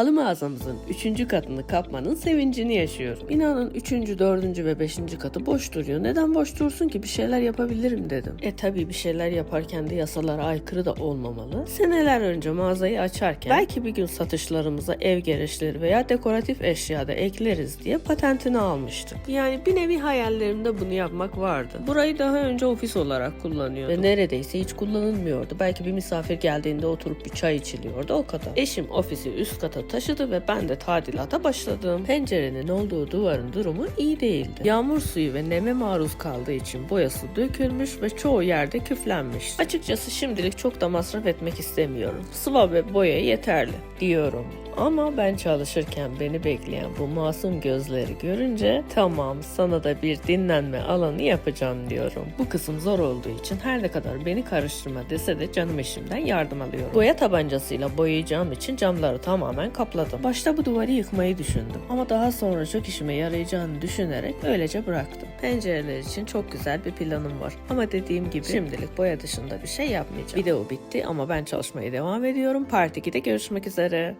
halı mağazamızın 3. katını kapmanın sevincini yaşıyorum. Binanın 3. 4. ve 5. katı boş duruyor. Neden boş dursun ki bir şeyler yapabilirim dedim. E tabi bir şeyler yaparken de yasalara aykırı da olmamalı. Seneler önce mağazayı açarken belki bir gün satışlarımıza ev gereçleri veya dekoratif eşya da ekleriz diye patentini almıştık. Yani bir nevi hayallerimde bunu yapmak vardı. Burayı daha önce ofis olarak kullanıyordum. Ve neredeyse hiç kullanılmıyordu. Belki bir misafir geldiğinde oturup bir çay içiliyordu o kadar. Eşim ofisi üst kata taşıdı ve ben de tadilata başladım. Pencerenin olduğu duvarın durumu iyi değildi. Yağmur suyu ve neme maruz kaldığı için boyası dökülmüş ve çoğu yerde küflenmiş. Açıkçası şimdilik çok da masraf etmek istemiyorum. Sıva ve boya yeterli diyorum. Ama ben çalışırken beni bekleyen bu masum gözleri görünce tamam sana da bir dinlenme alanı yapacağım diyorum. Bu kısım zor olduğu için her ne kadar beni karıştırma dese de canım eşimden yardım alıyorum. Boya tabancasıyla boyayacağım için camları tamamen kapladım. Başta bu duvarı yıkmayı düşündüm ama daha sonra çok işime yarayacağını düşünerek öylece bıraktım. Pencereler için çok güzel bir planım var ama dediğim gibi şimdilik boya dışında bir şey yapmayacağım. Video bitti ama ben çalışmaya devam ediyorum. Part 2'de görüşmek üzere.